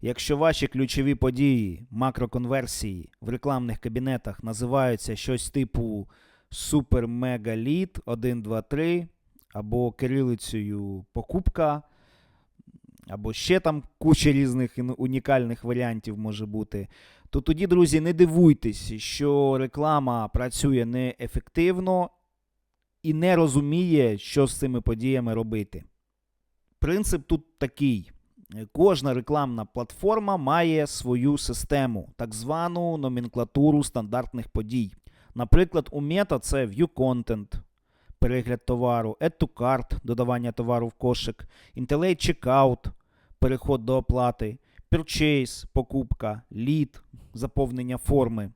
Якщо ваші ключові події, макроконверсії в рекламних кабінетах називаються щось типу Супер Мега Лід 1, 2, 3, або кирилицею покупка, або ще там куча різних унікальних варіантів може бути, то тоді, друзі, не дивуйтесь, що реклама працює неефективно і не розуміє, що з цими подіями робити. Принцип тут такий: кожна рекламна платформа має свою систему, так звану номенклатуру стандартних подій. Наприклад, у Meta це View Content, перегляд товару, Add to Cart, додавання товару в кошик, Intellate Checkout, переход до оплати, Purchase, покупка, Lead, заповнення форми.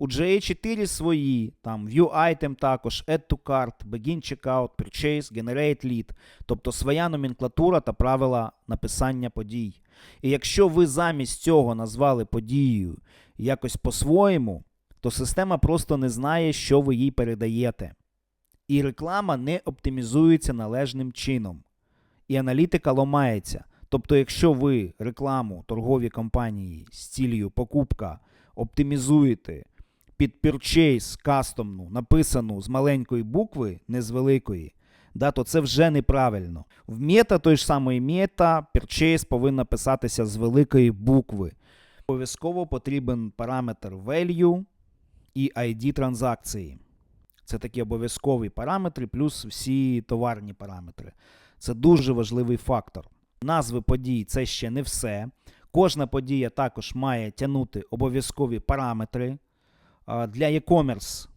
У GA4 свої, там View Item також, Add to Cart, Begin Checkout, Purchase, Generate Lead, тобто своя номенклатура та правила написання подій. І якщо ви замість цього назвали подією якось по-своєму, то система просто не знає, що ви їй передаєте. І реклама не оптимізується належним чином. І аналітика ломається. Тобто, якщо ви рекламу торгові компанії з цілею покупка оптимізуєте під purchase кастомну, написану з маленької букви, не з великої, да, то це вже неправильно. В мета той ж самий мета, purchase повинна писатися з великої букви. Обов'язково потрібен параметр value і ID транзакції. Це такі обов'язкові параметри, плюс всі товарні параметри. Це дуже важливий фактор. Назви подій це ще не все. Кожна подія також має тягнути обов'язкові параметри. Для e-commerce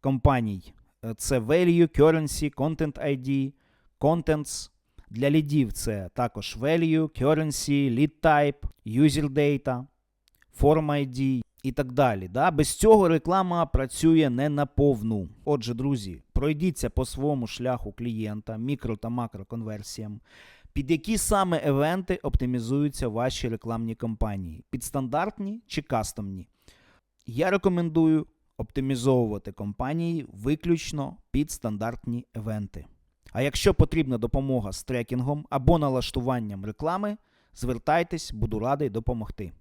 компаній е, це value, currency, content ID, contents. Для лідів це також value, currency, lead type, user data, form ID і так далі. Да? Без цього реклама працює не на повну. Отже, друзі, пройдіться по своєму шляху клієнта, мікро та макроконверсіям. Під які саме евенти оптимізуються ваші рекламні кампанії? Під стандартні чи кастомні? Я рекомендую оптимізовувати компанії виключно під стандартні евенти. А якщо потрібна допомога з трекінгом або налаштуванням реклами, звертайтесь, буду радий допомогти.